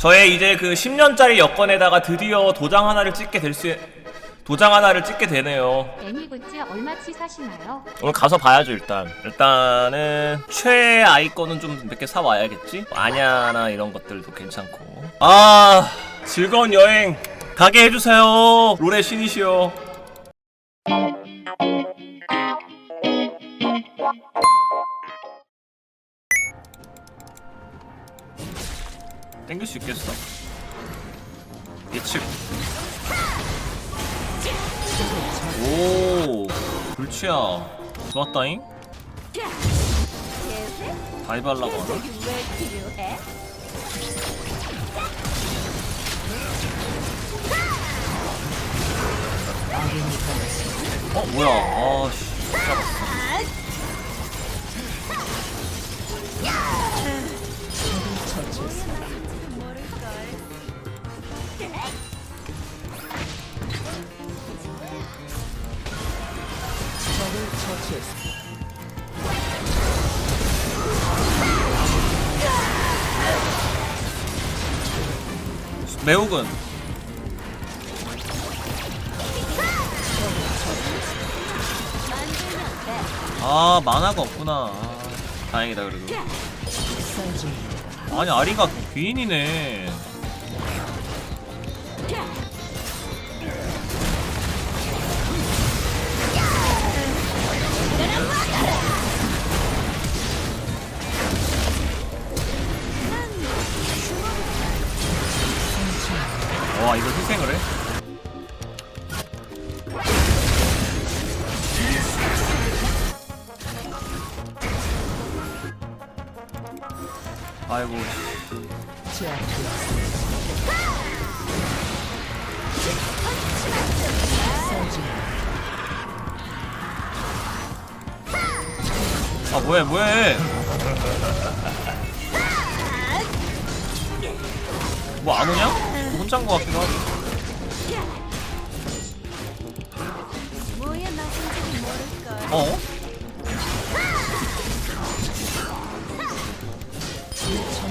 저의 이제 그 10년짜리 여권에다가 드디어 도장 하나를 찍게 될 수, 도장 하나를 찍게 되네요. 애니 굿즈 얼마치 사시나요? 오늘 가서 봐야죠 일단. 일단은 최아이 거는 좀몇 개 사 와야겠지? 아냐나 이런 것들도 괜찮고. 아 즐거운 여행 가게 해주세요. 롤의 신이시여 땡길 수 있겠어? 예측. 오 불치야. 좋았다잉. 다이브 하려고 하나? 어 뭐야? 아씨 매혹은? 아 만화가 없구나. 아, 다행이다 그래도. 아니 아리가 귀인이네 와 이걸 희생을 해? 아이고 아 뭐해 뭐해 뭐 안 오냐? 뭐 혼자인 것 같기도 하고 모를걸 어?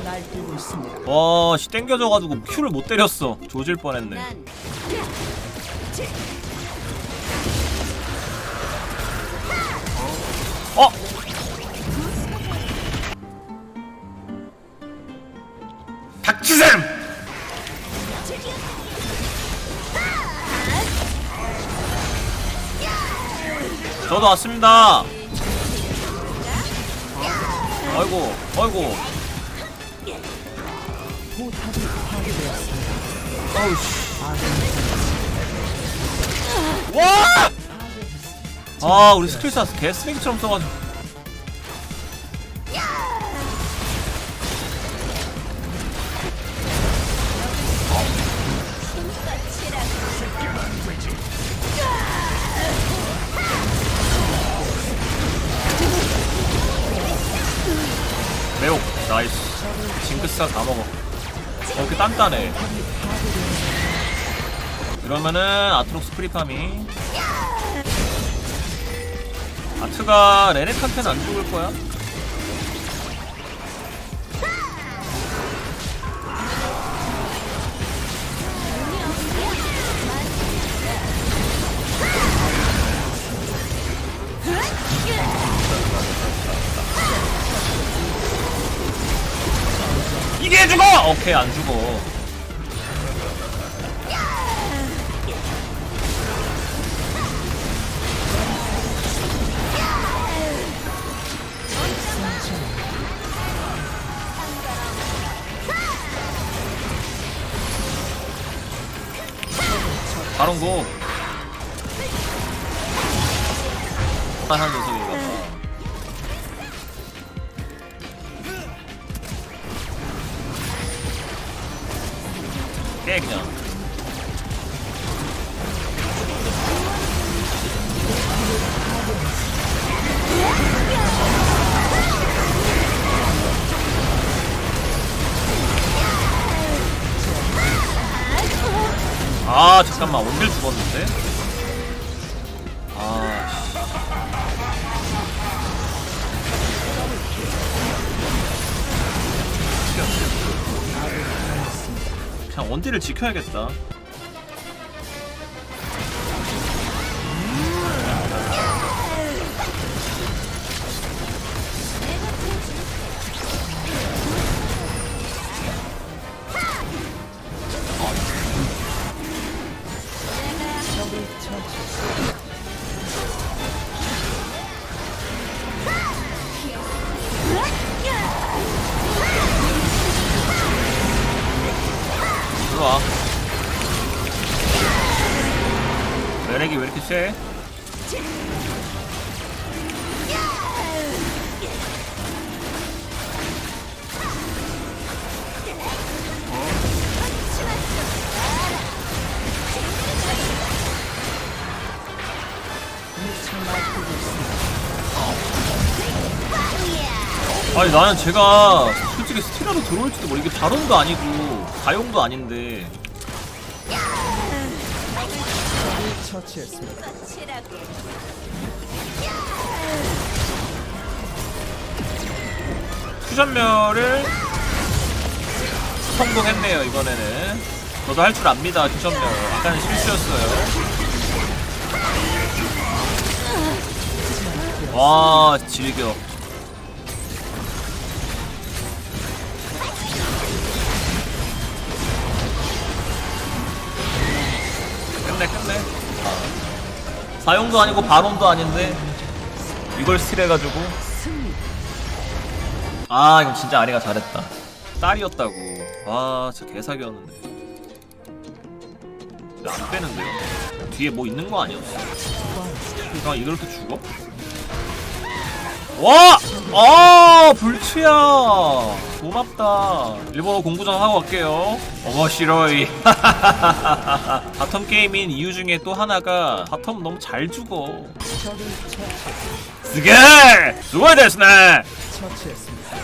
날뛰고 있습니다. 와, 씨 땡겨져가지고 큐를 못 때렸어. 조질 뻔했네. 난 어? 저도 왔습니다. 아이고, 아이고. 와! 아, 우리 스킬사 개 쓰레기처럼 써가지고. 징크스가 다 먹어. 어, 이렇게 단단해 그러면은 아트록스 프리파미 아트가 레넥한테는 안 죽을 거야? 오케이 안 죽어. 바론고. 한 녀석이 가깨 그냥 아 잠깐만. 원딜 죽었는데 그냥 원딜을 지켜야겠다. 아니 나는 제가 솔직히 스티라로 들어올지도 모르 이게 바론도 아니고 가용도 아닌데. 처치했습니다. 퓨전멸을 성공했네요 이번에는. 저도 할 줄 압니다 퓨전멸. 아까는 실수였어요. 와 질겨 끝내 끝내 사용도 아니고 발언도 아닌데 이걸 스틸해가지고 아 이건 진짜 아리가 잘했다 딸이었다고 와 진짜 개사기였는데 왜안 빼는데요? 뒤에 뭐 있는 거 아니었어? 그러니까 이렇게 죽어? 와! 아 불치야 고맙다 일본어 공부 좀 하고 갈게요 어머 싫어이 바텀 게임인 이유 중에 또 하나가 바텀 너무 잘 죽어. 스게! 됐네 처치했습니다.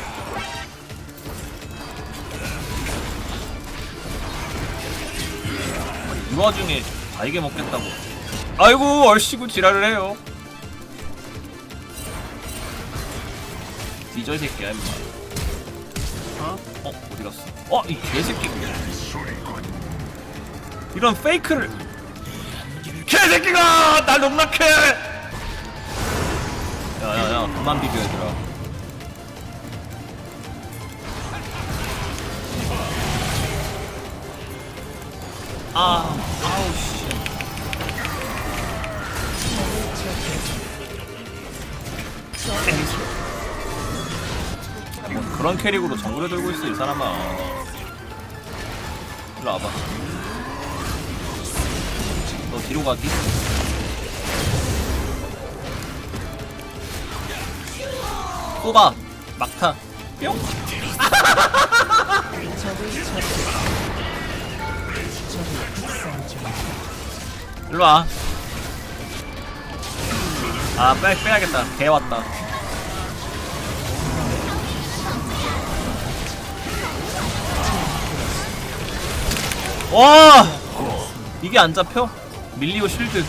이 와중에 달게 먹겠다고 아이고 얼씨구 지랄을 해요 뒤져 이 새끼야 임마 어? 어? 어디 갔어? 어? 이 개새끼 이런 페이크를 개새끼가 날 농락해 야야야 그만 비벼 얘들아 아 아우 씨뭐 그런 캐릭으로 정글에 들고 있어 이 사람아 일로 와봐 너 뒤로 가기? 쏘봐 막타 뿅 적을 처치했습니다. 적을 극상 중. 일로 와. 아, 빼, 빼야겠다. 개 왔다. 와! 이게 안 잡혀? 밀리오 실드.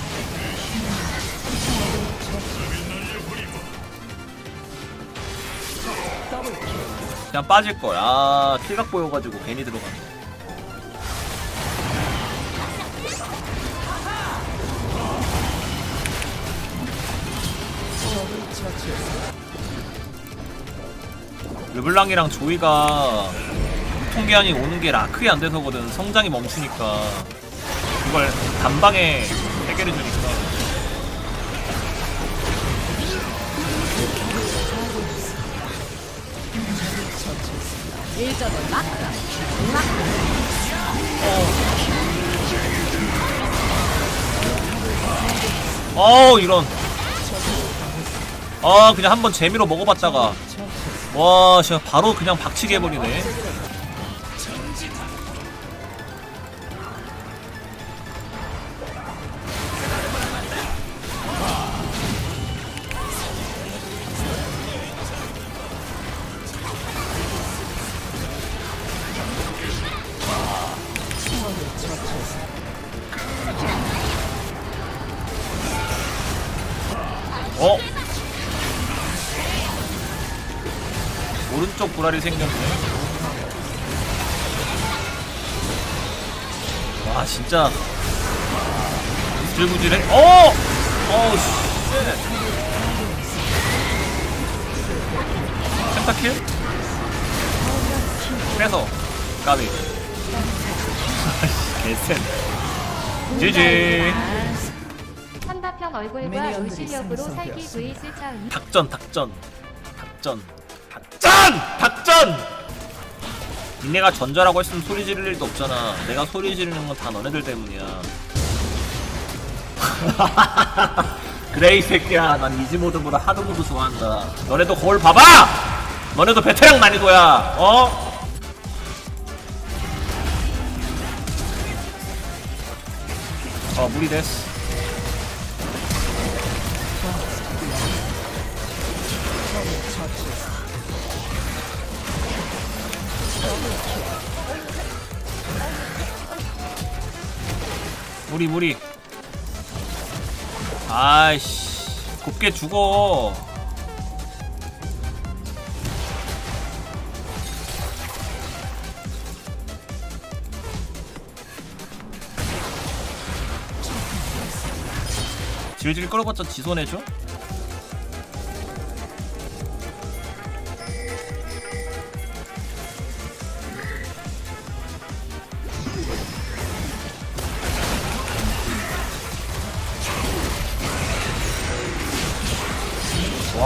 그냥 빠질 걸. 아, 킬각 보여가지고 괜히 처치했습니다. 르블랑이랑 조이가 통계안이 오는 게 라크에 안 돼서거든 성장이 멈추니까 이걸 단방에 해결해 주니까 일전을. 어 이런 아 그냥 한번 재미로 먹어봤다가. 와 진짜 바로 그냥 박치게 해버리네 오른쪽 불알이 생겼네. 진짜. 구질구질해? 어! 어우 씨. 펜타킬? 빼서 까비. 개센. GG 한다편 얼굴과 의실력으로 살기 vs 차은 닭전 닭전. 닭전 닭전! 니네가 전자라고 했으면 소리 지를 일도 없잖아. 내가 소리 지르는 건 다 너네들 때문이야. 그래 이 새끼야 난 이지모드보다 하드모드 좋아한다. 너네도 거울 봐봐! 너네도 베테랑 난이도야 어? 어 무리 됐어 무리 무리 아이씨 곱게 죽어 질질 끌어봤자 지손해줘?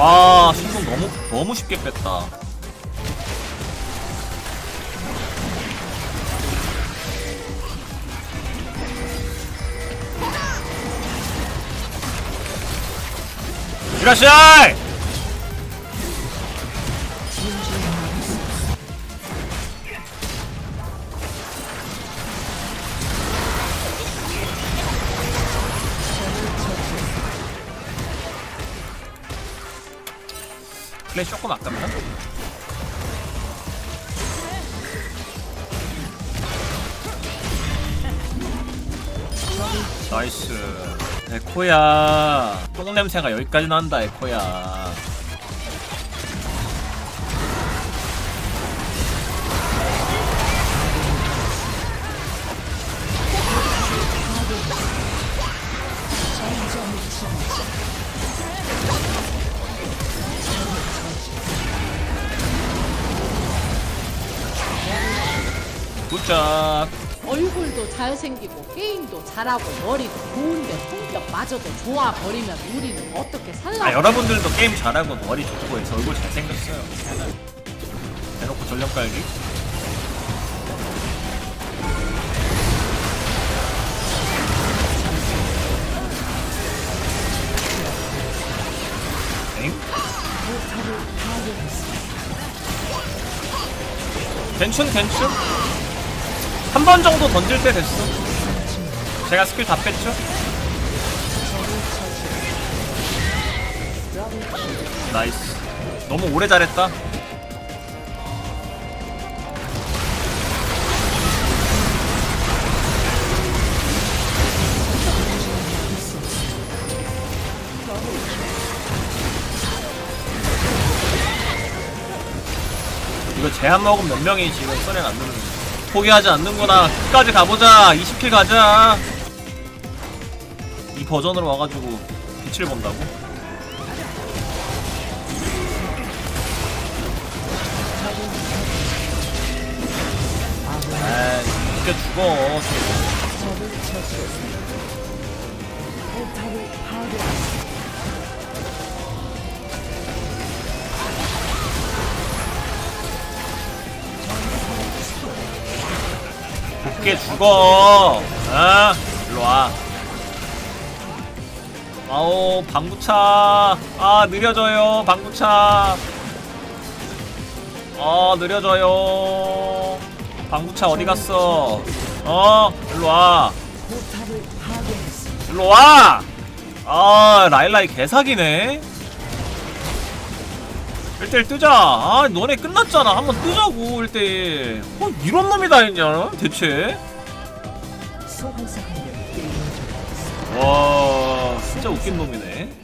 와 신동 너무 너무 쉽게 뺐다. 이라시아이 플레이 조금 아깝나? 나이스. 에코야. 똥 냄새가 여기까지 난다 에코야 굿짝 얼굴도 잘생기고 게임도 잘하고 머리도 좋은데 성격 마저도 좋아 버리면 우리는 어떻게 살라? 아 여러분들도 게임 잘하고 머리 좋고 해서 얼굴 잘생겼어요 대놓고 전력 깔기 엥? 괜춘 괜춘 한 번 정도 던질 때 됐어 제가 스킬 다 뺐죠? 나이스 너무 오래 잘했다 이거 제한 먹은 몇 명이 지금 써렌 안 누르는 거야. 포기하지 않는구나. 끝까지 가보자. 20킬 가자. 이 버전으로 와가지고 빛을 본다고? 아, 이겨 죽어. 곱게 죽어. 아, 일로 와. 아오, 방구차. 아, 느려져요, 방구차. 아, 느려져요. 방구차 어디 갔어? 어, 일로 와. 일로 와. 아, 라일라이 개사기네. 1대1 뜨자. 아, 너네 끝났잖아. 한번 뜨자고, 1대1. 어, 이런 놈이 다 있냐, 대체? 한명 게임을 와, 진짜 웃긴 놈이네.